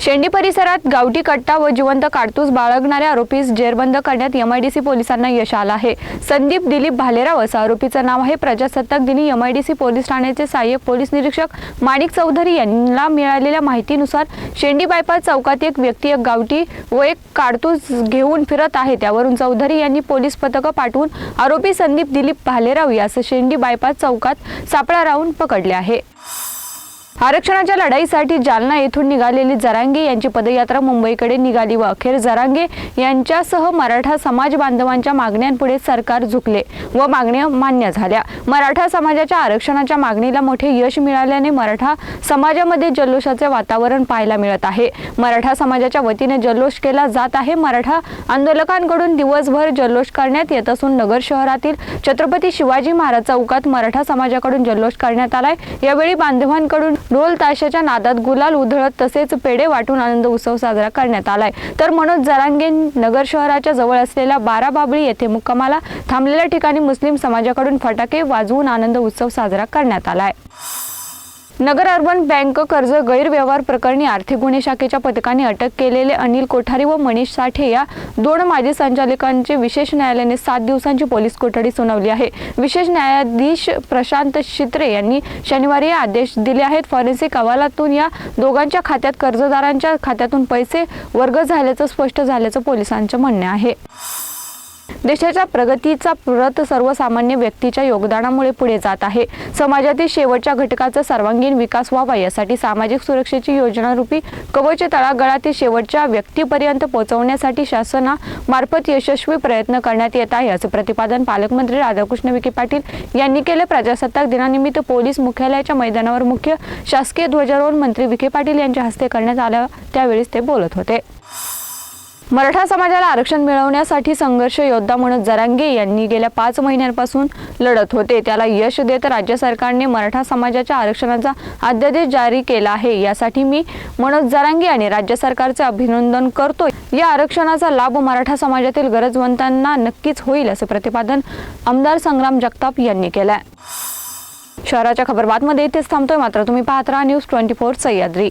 शेंडी परिसरात गावठी कट्टा व जिवंत काडतूस बाळगणाऱ्या आरोपीस जेरबंद करण्यात एमआयडीसी पोलिसांना यश आलं आहे. संदीप दिलीप भालेराव असं आरोपीचं नाव आहे. प्रजासत्ताक दिनी एमआयडीसी पोलीस ठाण्याचे सहाय्यक पोलीस निरीक्षक माणिक चौधरी यांना मिळालेल्या माहितीनुसार शेंडी बायपास चौकात एक व्यक्ती एक गावठी व एक काडतूस घेऊन फिरत आहे. त्यावरून चौधरी यांनी पोलीस पथकं पाठवून आरोपी संदीप दिलीप भालेराव यास शेंडी बायपास चौकात सापळा राहून पकडले आहे. आरक्षणाच्या लढाईसाठी जालना येथून निघालेली जरांगे यांची पदयात्रा मुंबईकडे निघाली व अखेर जरांगे यांच्यासह मराठा समाज बांधवांच्या मागण्यांपुढे सरकार झुकले व मागण्या मान्य झाल्या. मराठा समाजाच्या आरक्षणाच्या मागणीला मोठे यश मिळाल्याने मराठा समाजामध्ये जल्लोषाचे वातावरण पाहायला मिळत आहे. मराठा समाजाच्या वतीने जल्लोष केला जात आहे. मराठा आंदोलकांकडून दिवसभर जल्लोष करण्यात येत असून नगर शहरातील छत्रपती शिवाजी महाराज चौकात मराठा समाजाकडून जल्लोष करण्यात आलाय. यावेळी बांधवांकडून ढोल ताशाच्या नादात गुलाल उधळत तसेच पेढे वाटून आनंद उत्सव साजरा करण्यात आलाय. तर मनोज जरांगे नगर शहराच्या जवळ असलेल्या बारा बाबळी येथे मुक्कामाला थांबलेल्या ठिकाणी मुस्लिम समाजाकडून फटाके वाजवून आनंद उत्सव साजरा करण्यात आलाय. नगर अर्बन बँक कर्ज गैरव्यवहार प्रकरणी आर्थिक गुन्हे शाखेच्या पथकाने अटक केलेले अनिल कोठारी व मनीष साठे या दोन माजी संचालकांचे विशेष न्यायालयाने सात दिवसांची पोलीस कोठडी सुनावली आहे. विशेष न्यायाधीश प्रशांत शित्रे यांनी शनिवारी हे आदेश दिले आहेत. फॉरेन्सिक अहवालातून या दोघांच्या खात्यात कर्जदारांच्या खात्यातून पैसे वर्ग झाल्याचं स्पष्ट झाल्याचं पोलिसांचं म्हणणे आहे. देशाच्या प्रगतीचा प्रत सर्वसामान्य व्यक्तीच्या योगदानामुळे पुढे जात आहे. समाजातील शेवटच्या घटकाचा सर्वांगीण विकास व्हावा यासाठी सामाजिक सुरक्षेची योजना रूपी कवच तळागळातील शेवटच्या व्यक्तीपर्यंत पोहोचवण्यासाठी शासनामार्फत यशस्वी प्रयत्न करण्यात येत आहे असं प्रतिपादन पालकमंत्री राधाकृष्ण विखे पाटील यांनी केले. प्रजासत्ताक दिनानिमित्त पोलीस मुख्यालयाच्या मैदानावर मुख्य शासकीय ध्वजारोहण मंत्री विखे पाटील यांच्या हस्ते करण्यात आलं. त्यावेळेस ते बोलत होते. मराठा समाजाला आरक्षण मिळवण्यासाठी संघर्ष योद्धा मनोज जरांगे यांनी गेल्या पाच महिन्यांपासून लढत होते. त्याला यश देत राज्य सरकारने मराठा समाजाच्या आरक्षणाचा अध्यादेश जारी केला आहे. यासाठी मी मनोज जरांगे आणि राज्य सरकारचे अभिनंदन करतो या आरक्षणाचा लाभ मराठा समाजातील गरजवंतांना नक्कीच होईल असे प्रतिपादन आमदार संग्राम जगताप यांनी केलंय. शहराच्या खबरबातमध्ये इथेच थांबतोय. मात्र तुम्ही पाहत राहा news twenty four Sahyadri.